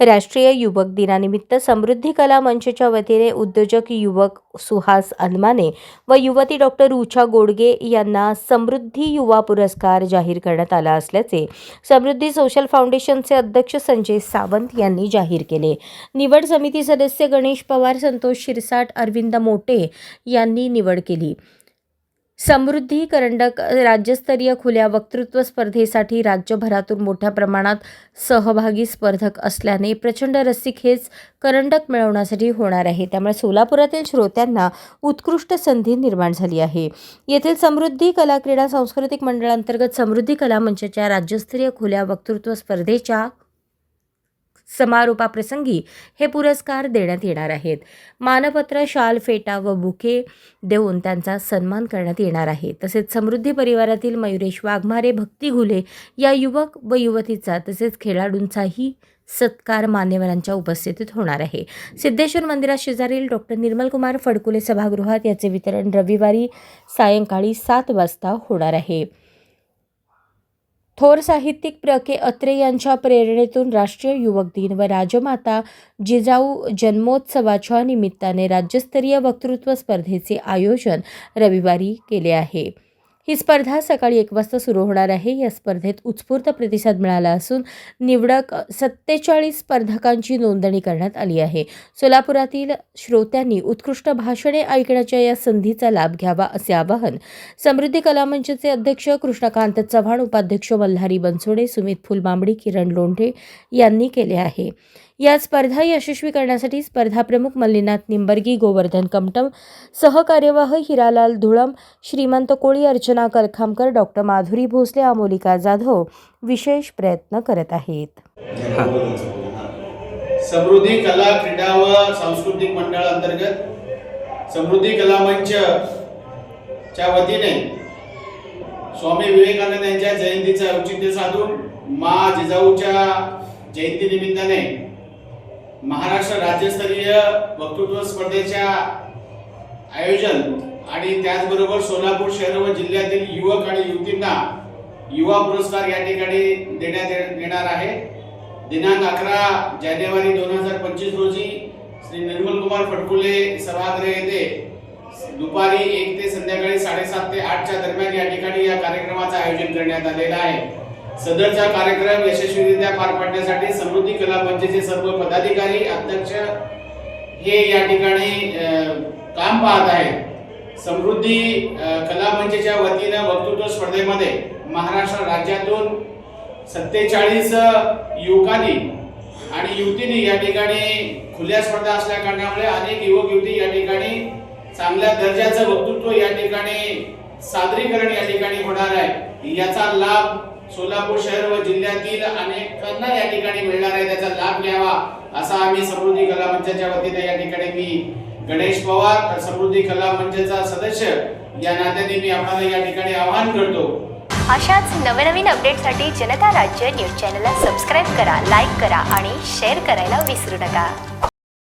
राष्ट्रीय युवक दिनानिमित्त समृद्धी कला मंचच्या वतीने उद्योजक युवक सुहास अनमाने व युवती डॉक्टर रुचा गोडगे यांना समृद्धी युवा पुरस्कार जाहीर करण्यात आला असल्याचे समृद्धी सोशल फाउंडेशनचे अध्यक्ष संजय सावंत यांनी जाहीर केले. निवड समिती सदस्य गणेश पवार संतोष शिरसाट अरविंद मोटे यांनी निवड केली. समृद्धी करंडक राज्यस्तरीय खुल्या वक्तृत्व स्पर्धेसाठी राज्यभरातून मोठ्या प्रमाणात सहभागी स्पर्धक असल्याने प्रचंड रस्सीखेच करंडक मिळवण्यासाठी होणार आहे. त्यामुळे सोलापुरातील श्रोत्यांना उत्कृष्ट संधी निर्माण झाली आहे. येथील समृद्धी कला क्रीडा सांस्कृतिक मंडळांतर्गत समृद्धी कला मंचाच्या राज्यस्तरीय खुल्या वक्तृत्व स्पर्धेच्या समारोपाप्रसंगी हे पुरस्कार देण्यात येणार आहेत. मानपत्र शाल फेटा व बुके देऊन त्यांचा सन्मान करण्यात येणार आहे. तसेच समृद्धी परिवारातील मयुरेश वाघमारे भक्ती घुले या युवक व युवतीचा तसेच खेळाडूंचाही सत्कार मान्यवरांच्या उपस्थितीत होणार आहे. सिद्धेश्वर मंदिरात शेजारील डॉक्टर निर्मलकुमार फडकुले सभागृहात याचे वितरण रविवारी सायंकाळी सात वाजता होणार आहे. थोर साहित्यिक प्र के अत्रे यांच्या प्रेरणेतून राष्ट्रीय युवक दिन व राजमाता जिजाऊ जन्मोत्सवाच्या निमित्ताने राज्यस्तरीय वक्तृत्व स्पर्धेचे आयोजन रविवारी केले आहे. ही स्पर्धा सकाळी एक वाजता सुरू होणार आहे. या स्पर्धेत उत्स्फूर्त प्रतिसाद मिळाला असून निवडक सत्तेचाळीस स्पर्धकांची नोंदणी करण्यात आली आहे. सोलापुरातील श्रोत्यांनी उत्कृष्ट भाषणे ऐकण्याच्या या संधीचा लाभ घ्यावा असे आवाहन समृद्धी कला मंचचे अध्यक्ष कृष्णकांत चव्हाण उपाध्यक्ष मल्हारी बनसोडे सुमित फुलबांबडी किरण लोंढे यांनी केले आहे. या स्पर्धा यशस्वी करण्यासाठी स्पर्धा प्रमुख मल्लीनाथ निंबर्गी गोवर्धन कमटम सहकार्यवाह हिरालाल धुळम श्रीमंत कोळी अर्चना करखामकर डॉक्टर माधुरी भोसले अमोलिका जाधव विशेष प्रयत्न करत आहेत. समृद्धी कला क्रीडा व सांस्कृतिक मंडळ अंतर्गत समृद्धी कला मंच च्या वतीने स्वामी विवेकानंद यांच्या जयंतीचं औचित्य साधून मा जिजाऊच्या जयंती निमित्ताने महाराष्ट्र राज्यस्तरीय वक्तृत्व स्पर्धेच्या आयोजन आणि त्याचबरोबर सोलापूर शहर व जिल्ह्यातील युवक आणि युवतींना युवा पुरस्कार या ठिकाणी देण्यात ये- येणार आहे. दिनांक अकरा जानेवारी दोन हजार पंचवीस रोजी श्री निर्मल कुमार फटकुले सभागृह येथे दुपारी एक ते संध्याकाळी साडेसात ते आठच्या दरम्यान या ठिकाणी या कार्यक्रमाचं आयोजन करण्यात आलेलं आहे. सदरचा कार्यक्रम यशस्वीरित्या पार पाडण्यासाठी समृद्धी कला मंचचे सर्व पदाधिकारी अध्यक्ष हे या ठिकाणी काम पाहत आहेत. समृद्धी कला मंचच्या वतीनं वक्तृत्व स्पर्धेमध्ये महाराष्ट्र राज्यातून सत्तेचाळीस युवकांनी आणि युवतींनी या ठिकाणी खुल्या स्पर्धा असल्या कारणामुळे अनेक युवक युवती या ठिकाणी चांगल्या दर्जाचं वक्तृत्व या ठिकाणी सादरीकरण या ठिकाणी होणार आहे. याचा लाभ सोलापूर शहर व जिल्ह्यातील अनेकांना या ठिकाणी मिळणार आहे. त्याचा लाभ घ्यावा असा आम्ही समृद्धी कला मंचाच्या वतीने या ठिकाणी मी गणेश पवार समृद्धी कला मंचचा सदस्य. या नात्याने मी आपल्याला या ठिकाणी आवाहन करतो. अशाच नवनवीन अपडेटसाठी जनता राज्य न्यूज चॅनलला सबस्क्राईब करा लाईक करा आणि शेअर करायला विसरू नका.